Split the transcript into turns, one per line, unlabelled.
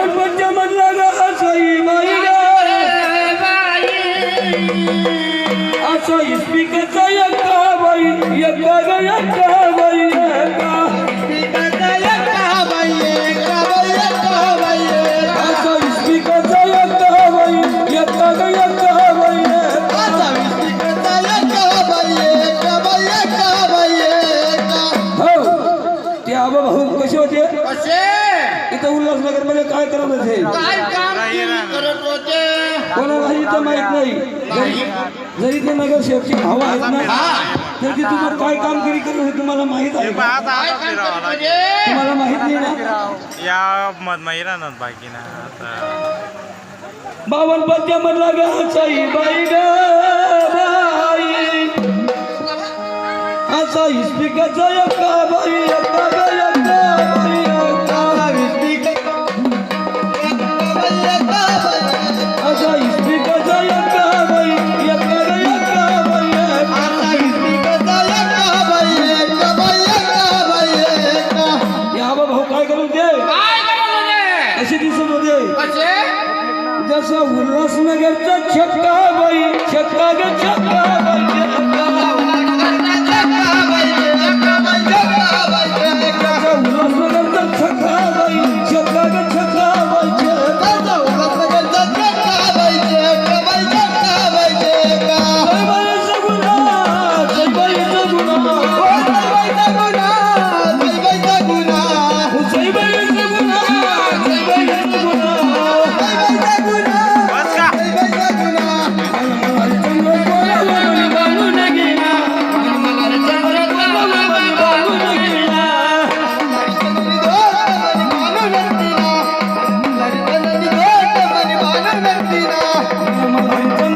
बावनपंच मधला ग. बाई असा इस्पिकाचा एका बाई एका ग एका बाई एका असा इस्पिकाचा बाई भाऊ हो. कसे होते? इथं उल्हासनगरमध्ये काय करत होते? कोणालाही इथं माहीत नाही. जरी- जरी ते नगर शेवटची भाव आहेत ना तर ते तुम्हाला काय कामगिरी करत होते तुम्हाला माहीत आहे? का? तुम्हाला माहीत नाही ना?
या मधमाही राहणार बाकी ना आता
बावन पद्यामधला ग साई बाई ग बाई. असा इस्पिकाचा एका बाई एका असे दिसत होते. जसं उल्हासनगरचा छक्का बाई छक्का ग छक्का बाई. Mananca.